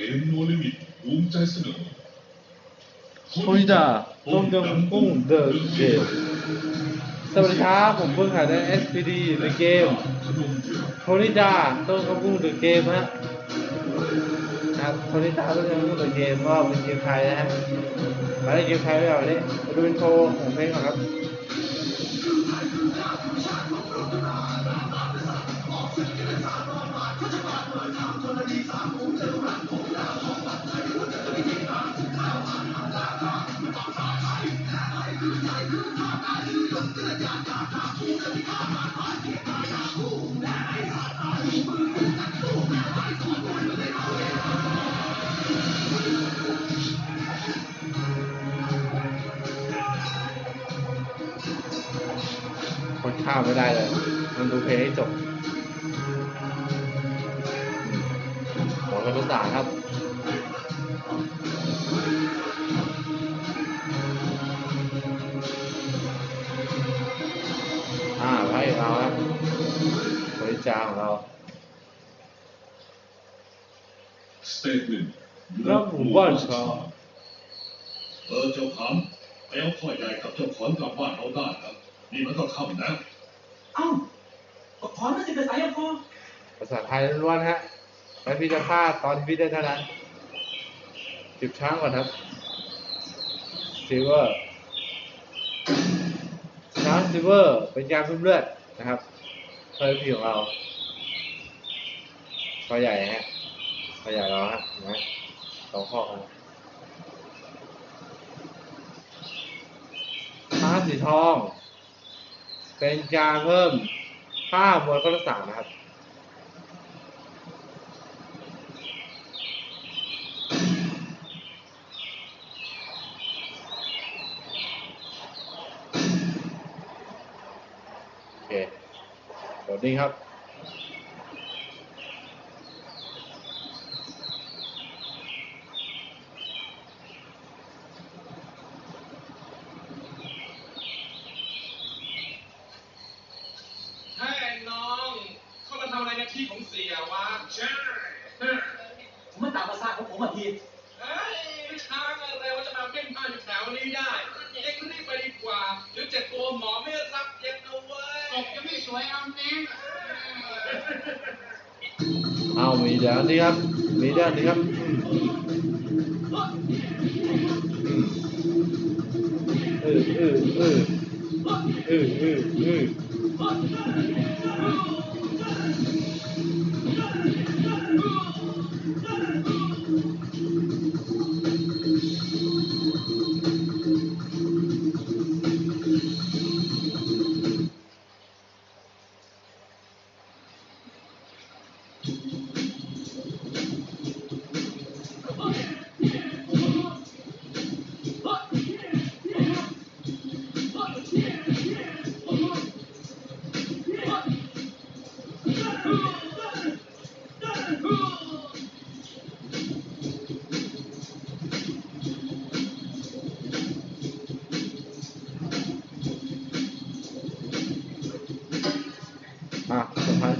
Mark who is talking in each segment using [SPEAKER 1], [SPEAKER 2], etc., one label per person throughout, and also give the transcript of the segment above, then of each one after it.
[SPEAKER 1] เกมโนลิมิตภูมิใจเสนอ
[SPEAKER 2] โทนิดาต้มยำกุ้งเดอะเกมสวัสดีครับผมเพิ่งหาได้ SPD ในเกม
[SPEAKER 1] ขนมเดือด
[SPEAKER 2] โทนิดาต้มยำกุ้งเดอะเกมฮะนะครับโทนิดาต้มยำกุ้งเดอะเกมก็เป็นเกมไทยนะฮะมาได้เกมไทยด้วยเหรอเนี่ยมาดูเป็นโทรของเพลงก่อนครับ คนข้ามไม่ได้เลย มันดูเพลงให้จบหมดกระตุ้นสาครับ บริจาคของเรา
[SPEAKER 1] สเตทเมนต์
[SPEAKER 2] แล้วหมู่บ้านชาว
[SPEAKER 1] เออเจ้าขำไปเอาพ่อใหญ่กับเจ้าขอนกลับบ้านเราได้ครับ นี่มันก็ค่ำนะ
[SPEAKER 3] เอ้าก็ขอมาสิเป็นสายพอ
[SPEAKER 2] ภาษาไทยล้วนๆฮะแล้วพี่จะพลาดตอนที่พี่ได้เท่านั้นจิบช้างก่อนครับซิลเวอร์ช้างซิลเวอร์เป็นการเพิ่มเลือดนะครับ เคยผิวของเราข้อใหญ่ฮะข้อใหญ่เราฮะเห็นไหมสองข้อกันช้าสีทอง เป็นจาเพิ่มค่ามวลก็รักษานะครับ เดี๋ยวนี้ครับ
[SPEAKER 4] เฮ้ยน้องเข้ามาทำอะไรในที่ของเสียวะใช่
[SPEAKER 3] ผมมันตามภาษาของผมอะพี่
[SPEAKER 4] เฮ้ยช้างอะไรว่าจะมาเพ่นพ่านอยู่แถวนี้ได้เอ็งรีบไปดีกว่าเดี๋ยวเจ็บตัวหมอไม่รับเย็บนะเว้ย
[SPEAKER 5] กบจะไม่สวยเอาแน่
[SPEAKER 2] เอามีเดี๋ยวนี้ครับ มีเดี๋ยวนี้ครับเออเออเออเออเออเออ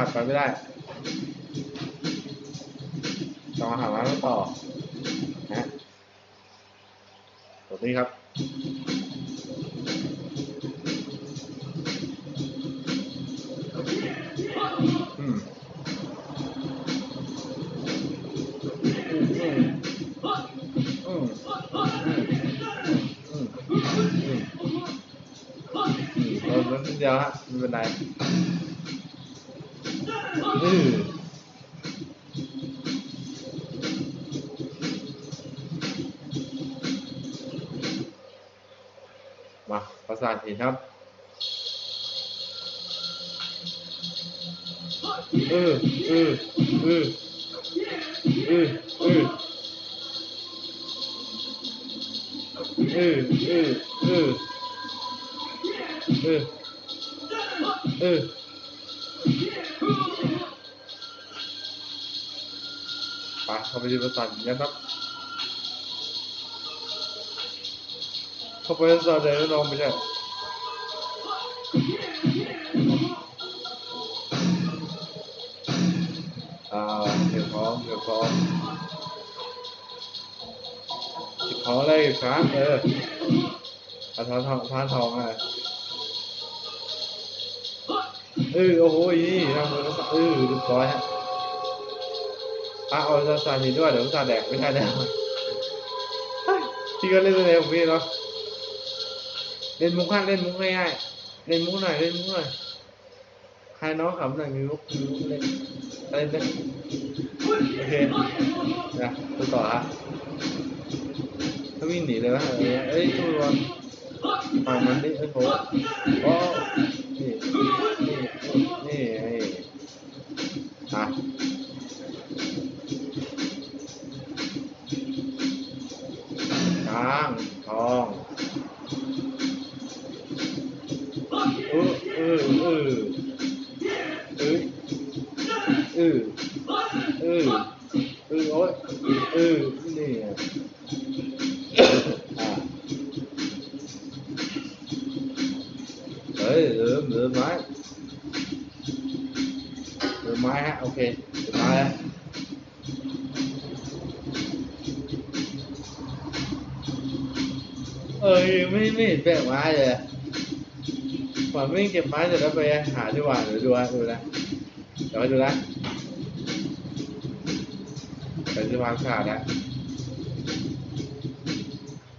[SPEAKER 2] าดไปไม่ได้ต้องหาร้านต่อนะฮะตรงนี้ครับอืมอืมอืมอืมอืมอืมอืมเราเล่นเดียวฮะไม่เป็นไรอืมมาประสานหินครับเออเออเออเออเออเออเออเออเออเออ มาประสานทีครับ อืออืออืออืออืออืออืออืออืออือ ไปเข้าไปดูประสานหินกันครับเข้าไปประสานเดี๋ยวน้องไม่ใช่อ่าเก็บพร้อมเก็บพร้อมขออะไรครับเอออาทองทองพานทองอะเออโอ้โหนี่ทำมือแล้วเออเรียบร้อยฮะ อะเอาซาซามีด้วยเดี๋ยวซาแดกไม่ใช่แล้วเฮ้ยพี่ก็เล่นอะไรของพี่เนาะเล่นมุกฮะเล่นมุกง่ายๆเล่นมุกหน่อยเล่นมุกหน่อยใครน้องขำหน่อยมีมุกมีมุกเล่นเล่นเล่นโอเคนะไปต่อฮะถ้าวิ่งหนีเลยวะเออเอ้ยทุกคนฟังมันดิเอ้ยโห เออเออเออโอ้ยเออนี่ไงอะเฮ้ยลืมลืมไม้ลืมไม้ฮะโอเคลืมไม้แล้วเอ้ยไม่ไม่เห็นแบกไม้เลยอะผมไม่เก็บไม้เสร็จแล้วไปหาดีกว่าเดี๋ยวดูฮะดูนะเดี๋ยวไปดูนะ เปที่วางขาดนะ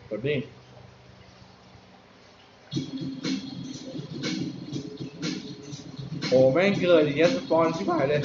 [SPEAKER 2] กดนี่โอ้แม่งเกิดอย่างเงี้ยสปอนชิบหายเลย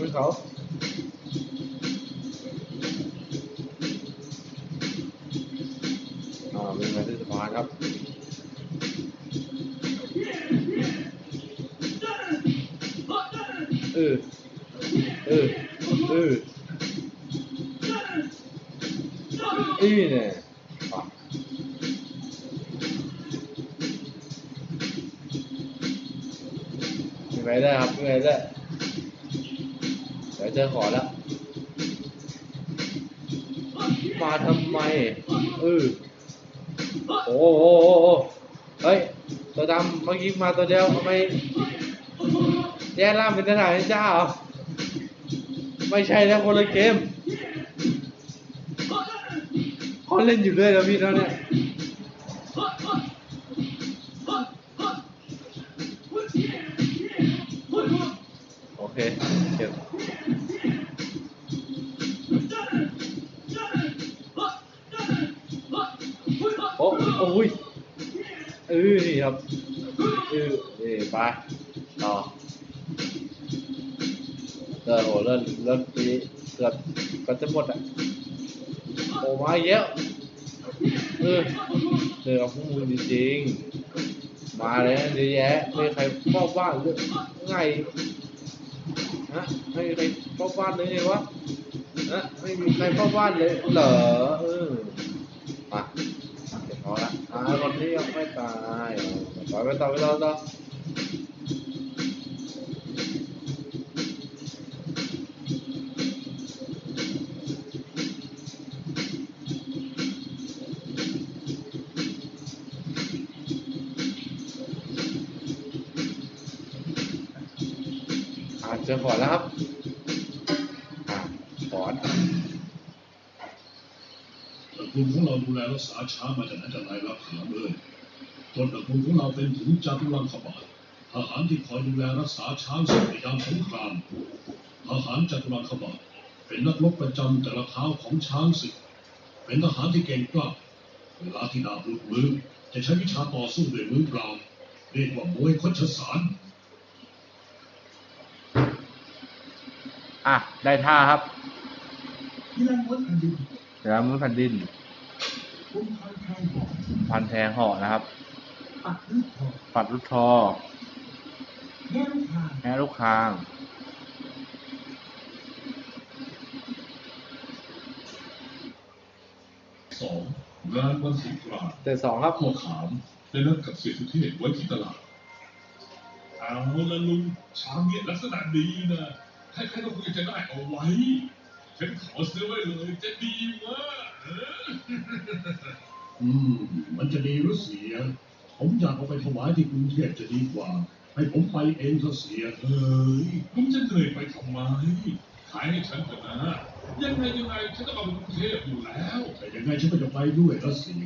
[SPEAKER 2] ขึ้นเขาอ่าวิ่งมาที่สะพานครับเออเออเอออีเนี่ยอะมีไปได้ครับมีไปได้เดี๋ยวเจอขอแล้วมาทำไมเออโอ้โหโอ้โอ้เฮ้ย ตัวดำเมื่อกี้มาตัวเดียวทำไมแย่ล่ามเป็นทหารเจ้า ไม่ใช่นะคนละเกมเขาเล่นอยู่เรื่อยแล้วพี่แล้วเนี่ยโอเคเก็บโอ้โอ้ยเออนี่ครับเออนี่ไป เออโหเริ่มเริ่มปีเกือบก็จะหมดอะโอ้มาเยอะเออเจอกับพวกมึงจริงๆมาเลยเยอะแยะไม่มีใครเฝ้าบ้านหรือไงฮะไม่มีใครเฝ้าบ้านเลยไงวะฮะไม่มีใครเฝ้าบ้านเลยเหรอเออมาเดี๋ยวพอละอ่าคนนี้ยังไม่ตายไปไปต่อไปต่อต่อ เจอขอนแล้วครับขอน
[SPEAKER 1] ตระกูลของเราดูแลรักษาช้างมาจากไหนแต่ไรรับถามเลยตนตระกูลของเราเป็นถึงจาตุรังคบาลทหารที่คอยดูแลรักษาช้างศึกในยามสงครามทหารจาตุรังคบาลเป็นนักรบประจำแต่ละเท้าของช้างศึก เป็นทหารที่เก่งกล้าเวลาที่ดาบหลุดมือจะใช้วิชาต่อสู้ด้วยมือเปล่าเรียกว่ามวยคชสาร
[SPEAKER 2] อะ ได้ท่าครับ
[SPEAKER 3] ยีรันมดแผ่นดิน
[SPEAKER 2] เดี๋ยวมือแผ่นดิน
[SPEAKER 3] คุณพันแทงบอก
[SPEAKER 2] พันแทงห่อนะครับ
[SPEAKER 3] ปักลูกทอง
[SPEAKER 2] ปัดลูกทอ
[SPEAKER 3] แง่ลูกทาง
[SPEAKER 2] แง่ลูกคาง
[SPEAKER 5] งานวันสงกรานต์
[SPEAKER 2] เตะสองครับ
[SPEAKER 5] พ่อขามได้นัดกับเสียสุเทพไว้ที่ตลาดเอาละลุงชามเนี่ยลักษณะดีนะ ใครๆก็คงจะได้เอาไว้ ฉันขอซื้อไว้เลยจะดีมากเออ
[SPEAKER 1] อืม มันจะดีหรือเสีย ผมอยากเอาไปถวายที่กรุงเทพจะดีกว่า ให้ผมไปเองเถอะเสีย
[SPEAKER 5] เอ้ยลุงจะเหนื่อยไปทำไม ขายให้ฉันเถอะนะ ยังไงยังไงฉันต้องเอาไปกรุงเทพอยู่แล้ว
[SPEAKER 1] แต่ยังไงฉันก็จะไปด้วยนะเสีย